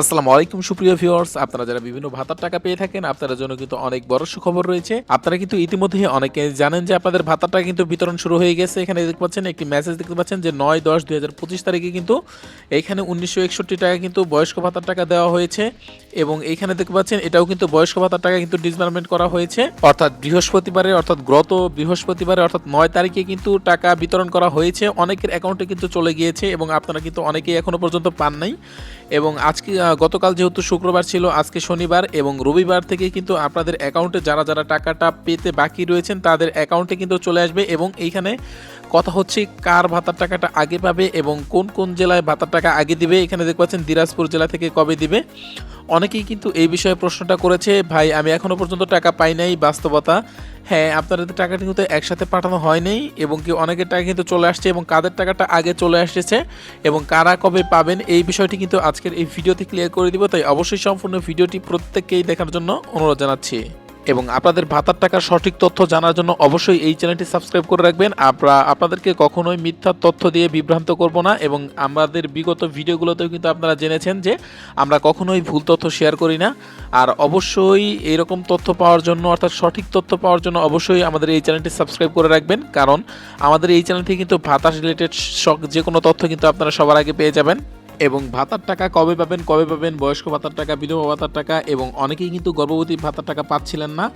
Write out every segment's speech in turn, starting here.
আসসালামু আলাইকুম, সুপ্রিয় ভিউয়ার্স। আপনারা যারা বিভিন্ন ভাতার টাকা পেয়ে থাকেন, আপনাদের জন্য কিন্তু অনেক বড় সুখবর রয়েছে। আপনারা কিন্তু ইতিমধ্যে অনেকে জানেন যে আপনাদের ভাতার টাকা কিন্তু বিতরণ শুরু হয়ে গেছে। এখানে দেখতে পাচ্ছেন, একটি মেসেজ দেখতে পাচ্ছেন যে নয় দশ দুই হাজার পঁচিশ তারিখে কিন্তু এখানে উনিশশো একষট্টি টাকা কিন্তু বয়স্ক ভাতার টাকা দেওয়া হয়েছে। এবং এখানে দেখতে পাচ্ছেন, এটাও কিন্তু বয়স্ক ভাতার টাকা কিন্তু ডিসবার্সমেন্ট করা হয়েছে। অর্থাৎ বৃহস্পতিবারে, অর্থাৎ গত বৃহস্পতিবারে, অর্থাৎ নয় তারিখে কিন্তু টাকা বিতরণ করা হয়েছে। অনেকের অ্যাকাউন্টে কিন্তু চলে গিয়েছে এবং আপনারা কিন্তু অনেকেই এখনও পর্যন্ত পান নাই। এবং আজকে গতকাল যেহেতু শুক্রবার ছিল, আজকে শনিবার এবং রবিবার থেকে কিন্তু আপনাদের অ্যাকাউন্টে যারা যারা টাকাটা পেতে বাকি রয়েছেন, তাদের অ্যাকাউন্টে কিন্তু চলে আসবে এবং এইখানে কথা হচ্ছে কার ভাতার টাকাটা আগে পাবে এবং কোন কোন জেলায় ভাতার টাকা আগে দিবে। এখানে দেখতে পাচ্ছেন দিনাজপুর জেলা থেকে কবে দিবে। অনেকেই কিন্তু এই বিষয়ে প্রশ্নটা করেছে, ভাই, আমি এখনও পর্যন্ত টাকা পাই নাই, বাস্তবতা হ্যাঁ আপনাদের টাকাটি কিন্তু একসাথে পাঠানো হয়নি এবং কি অনেকের টাকা কিন্তু চলে আসছে এবং কাদের টাকাটা আগে চলে আসছে এবং কারা কবে পাবেন এই বিষয়টি কিন্তু আজকের এই ভিডিওতে ক্লিয়ার করে দিব। তাই অবশ্যই সম্পূর্ণ ভিডিওটি প্রত্যেককেই দেখার জন্য অনুরোধ জানাচ্ছি। এবং আপনাদের ভাতার টাকার সঠিক তথ্য জানার জন্য অবশ্যই এই চ্যানেলটি সাবস্ক্রাইব করে রাখবেন। আমরা আপনাদেরকে কখনোই মিথ্যা তথ্য দিয়ে বিভ্রান্ত করব না এবং আমাদের বিগত ভিডিওগুলোতেও কিন্তু আপনারা জেনেছেন যে আমরা কখনোই ভুল তথ্য শেয়ার করি না। আর অবশ্যই এরকম তথ্য পাওয়ার জন্য অর্থাৎ সঠিক তথ্য পাওয়ার জন্য অবশ্যই আমাদের এই চ্যানেলটি সাবস্ক্রাইব করে রাখবেন। কারণ আমাদের এই চ্যানেলটি কিন্তু ভাতা রিলেটেড যে কোনো তথ্য কিন্তু আপনারা সবার আগে পেয়ে যাবেন। এবং ভাতার টাকা কবে পাবেন কবে পাবেন, বয়স্ক ভাতার টাকা, বিধবা ভাতার টাকা এবং অনেকেই কিন্তু গর্ভবতী ভাতার টাকা পাচ্ছিলেন না।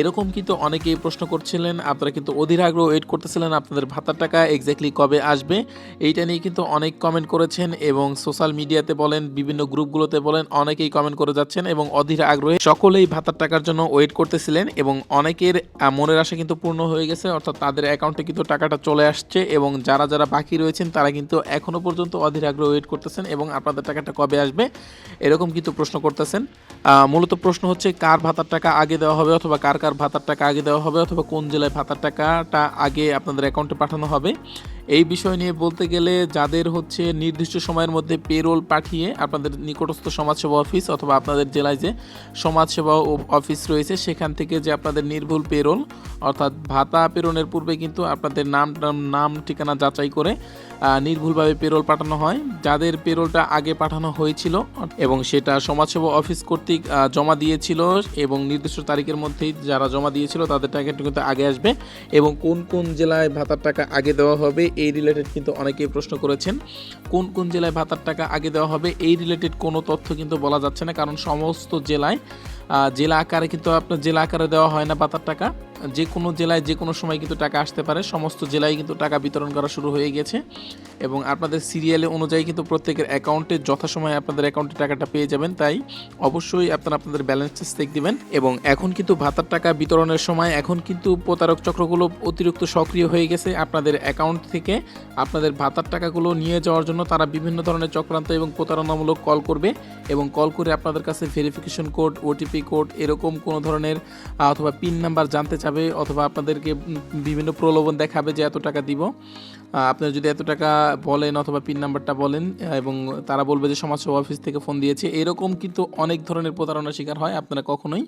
এরকম কিন্তু অনেকেই প্রশ্ন করছিলেন, আপনারা কিন্তু অধীর আগ্রহ ওয়েট করতেছিলেন আপনাদের ভাতার টাকা এক্স্যাক্টলি কবে আসবে। এইটা নিয়ে কিন্তু অনেক কমেন্ট করেছেন এবং সোশ্যাল মিডিয়াতে বলেন, বিভিন্ন গ্রুপগুলোতে বলেন, অনেকেই কমেন্ট করে যাচ্ছেন এবং অধীর আগ্রহে সকলেই ভাতার টাকার জন্য ওয়েট করতেছিলেন এবং অনেকের মনের আশা কিন্তু পূর্ণ হয়ে গেছে, অর্থাৎ তাদের অ্যাকাউন্টে কিন্তু টাকাটা চলে আসছে এবং যারা যারা বাকি রয়েছেন তারা কিন্তু এখনও পর্যন্ত অধীর আগ্রহ ওয়েট করতেছেন এবং আপনাদের টাকাটা কবে আসবে, এরকম কিন্তু প্রশ্ন করতেছেন। মূলত প্রশ্ন হচ্ছে কার ভাতার টাকা আগে দেওয়া হবে অথবা কার কার ভাতার টাকা আগে দেওয়া হবে অথবা কোন জেলায় ভাতার টাকাটা আগে আপনাদের অ্যাকাউন্টে পাঠানো হবে। এই বিষয় নিয়ে বলতে গেলে যাদের হচ্ছে নির্দিষ্ট সময়ের মধ্যে পেরোল পাঠিয়ে আপনাদের নিকটস্থ সমাজসেবা অফিস অথবা আপনাদের জেলায় যে সমাজসেবা অফিস রয়েছে, সেখান থেকে যে আপনাদের নির্ভুল পেরোল অর্থাৎ ভাতা প্রেরণের পূর্বে কিন্তু আপনাদের নাম নাম ঠিকানা যাচাই করে নির্ভুলভাবে পেরোল পাঠানো হয়। যাদের পেরোলটা আগে পাঠানো হয়েছিল এবং সেটা সমাজসেবা অফিস কর্তৃক জমা দিয়েছিল এবং নির্দিষ্ট তারিখের মধ্যেই যারা জমা দিয়েছিল, তাদের টাকাটা কিন্তু আগে আসবে এবং কোন কোন জেলায় ভাতার টাকা আগে দেওয়া হবে এই রিলেটেড কিন্তু অনেকেই প্রশ্ন করেছেন, কোন কোন জেলায় ভাতার টাকা আগে দেওয়া হবে? এই রিলেটেড কোনো তথ্য কিন্তু বলা যাচ্ছে না, কারণ সমস্ত জেলায় জেলা আকারে কিন্তু আপনার জেলা আকারে দেওয়া হয় না ভাতার টাকা। যে কোনো জেলায় যে কোনো সময় কিন্তু টাকা আসতে পারে। সমস্ত জেলায় কিন্তু টাকা বিতরণ করা শুরু হয়ে গেছে এবং আপনাদের সিরিয়ালে অনুযায়ী কিন্তু প্রত্যেকের অ্যাকাউন্টে যথাসময়ে আপনাদের অ্যাকাউন্টে টাকাটা পেয়ে যাবেন। তাই অবশ্যই আপনারা আপনাদের ব্যালেন্স চেক দিবেন এবং এখন কিন্তু ভাতার টাকা বিতরণের সময় এখন কিন্তু প্রতারক চক্রগুলো অতিরিক্ত সক্রিয় হয়ে গেছে। আপনাদের অ্যাকাউন্ট থেকে আপনাদের ভাতার টাকাগুলো নিয়ে যাওয়ার জন্য তারা বিভিন্ন ধরনের চক্রান্ত এবং প্রতারণামূলক কল করবে এবং কল করে আপনাদের কাছে ভেরিফিকেশন কোড ওটিপি কোড এরকম কোনো ধরনের অথবা পিন নাম্বার জানতে চাবে, অথবা আপনাদেরকে বিভিন্ন প্রলোভন দেখাবে যে এত টাকা দিব। আপনারা যদি এত টাকা বলেন অথবা পিন নাম্বারটা বলেন এবং তারা বলবে যে সমাজসেবা অফিস থেকে ফোন দিয়েছে, এরকম কিন্তু অনেক ধরনের প্রতারণার শিকার হয় আপনারা কখনোই।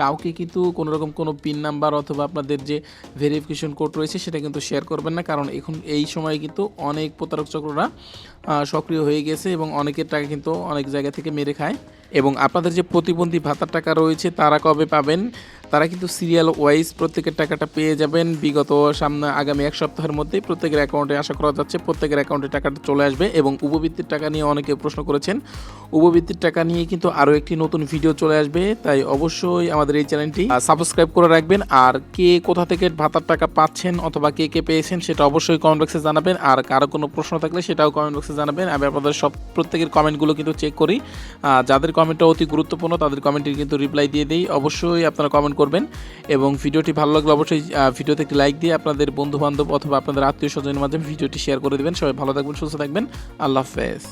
কাউকে কিন্তু কোনো রকম কোনো পিন নাম্বার অথবা আপনাদের যে ভেরিফিকেশন কোড রয়েছে সেটা কিন্তু শেয়ার করবেন না, কারণ এখন এই সময় কিন্তু অনেক প্রতারক চক্ররা সক্রিয় হয়ে গেছে এবং অনেকের টাকা কিন্তু অনেক জায়গা থেকে মেরে খায়। এবং আপনাদের যে প্রতিবন্ধী ভাতার টাকা রয়েছে তারা কবে পাবেন? তারা কিন্তু সিরিয়াল ওয়াইজ প্রত্যেকের টাকাটা পেয়ে যাবেন। বিগত সামনে আগামী এক সপ্তাহের মধ্যেই প্রত্যেকের অ্যাকাউন্টে আশা করা যাচ্ছে প্রত্যেকের অ্যাকাউন্টে টাকাটা চলে আসবে এবং উপবৃত্তির টাকা নিয়ে অনেকে প্রশ্ন করেছেন। উপবৃত্তির টাকা নিয়ে কিন্তু আরও একটি নতুন ভিডিও চলে আসবে, তাই অবশ্যই আমাদের এই চ্যানেলটি সাবস্ক্রাইব করে রাখবেন। আর কে কোথা থেকে ভাতার টাকা পাচ্ছেন অথবা কে কে পেয়েছেন সেটা অবশ্যই কমেন্ট বক্সে জানাবেন। আর কারও কোনো প্রশ্ন থাকলে সেটাও কমেন্ট বক্সে জানাবেন। আমি আপনাদের সব প্রত্যেকের কমেন্টগুলো কিন্তু চেক করি। যাদের কমেন্টটা অতি গুরুত্বপূর্ণ, তাদের কমেন্টের কিন্তু রিপ্লাই দিয়ে দিই। অবশ্যই আপনারা কমেন্ট করবেন এবং ভিডিওটি ভালো লাগলে অবশ্যই ভিডিওতে একটি লাইক দিয়ে আপনাদের বন্ধুবান্ধব অথবা আপনাদের আত্মীয় স্বজনের মাধ্যমে ভিডিওটি শেয়ার করে দেবেন। সবাই ভালো থাকবেন, সুস্থ থাকবেন। আল্লাহ হাফেজ।